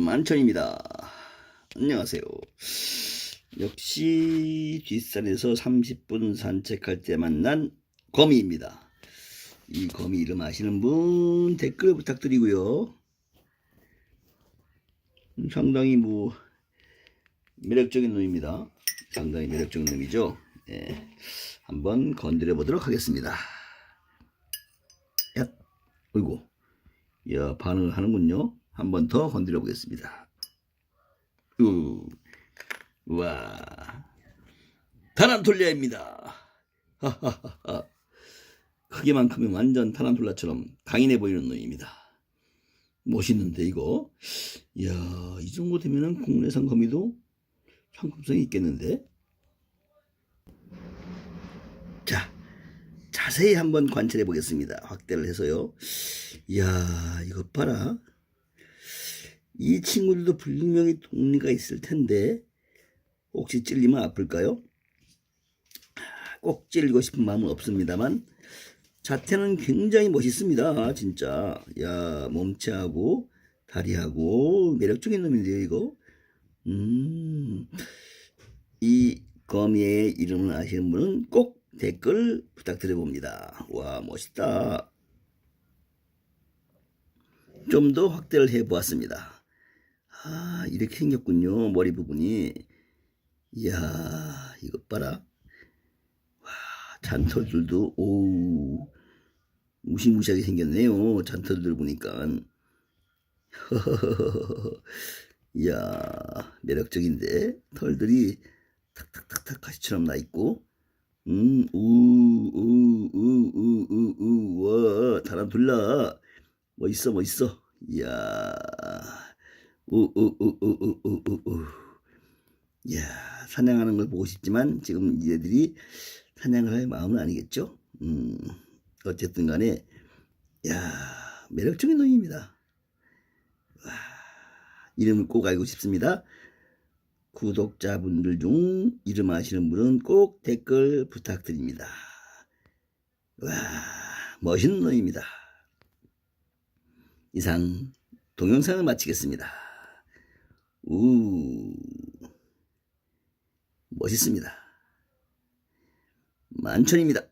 만천입니다. 안녕하세요. 역시 뒷산에서 30분 산책할 때 만난 거미입니다. 이 거미 이름 아시는 분 댓글 부탁드리고요. 음, 상당히 뭐 매력적인 놈입니다. 상당히 매력적인 놈이죠. 예, 한번 건드려 보도록 하겠습니다. 야, 어이구, 야 반응을 하는군요. 한 번 더 건드려 보겠습니다. 우, 와, 타란톨리아입니다. 하하하하. 크기만 크면 완전 타란톨라처럼 강인해 보이는 놈입니다. 멋있는데 이거, 이야 이 정도 되면은 국내산 거미도 상품성이 있겠는데. 자, 자세히 한번 관찰해 보겠습니다. 확대를 해서요. 이야, 이것 봐라. 이 친구들도 분명히 독리가 있을 텐데, 혹시 찔리면 아플까요? 꼭 찔리고 싶은 마음은 없습니다만, 자태는 굉장히 멋있습니다. 진짜. 야, 몸체하고, 다리하고, 매력적인 놈인데요, 이거. 음, 이 거미의 이름을 아시는 분은 꼭 댓글 부탁드려 봅니다. 와, 멋있다. 좀 더 확대를 해 보았습니다. 아, 이렇게 생겼군요. 머리 부분이. 이야, 이것 봐라. 와, 잔털들도, 오, 무시무시하게 생겼네요. 잔털들 보니까. 이야, 매력적인데. 털들이 탁탁탁탁 가시처럼 나 있고. 음, 우, 우, 우, 우, 우, 우, 와, 타란툴라. 멋있어, 멋있어. 이야, 우, 우, 우, 우, 우, 우, 우, 우. 이야, 사냥하는 걸 보고 싶지만 지금 얘들이 사냥을 할 마음은 아니겠죠? 음, 어쨌든 간에, 야 매력적인 놈입니다. 와, 이름을 꼭 알고 싶습니다. 구독자분들 중 이름 아시는 분은 꼭 댓글 부탁드립니다. 와, 멋있는 놈입니다. 이상 동영상을 마치겠습니다. 우, 멋있습니다. 만천입니다.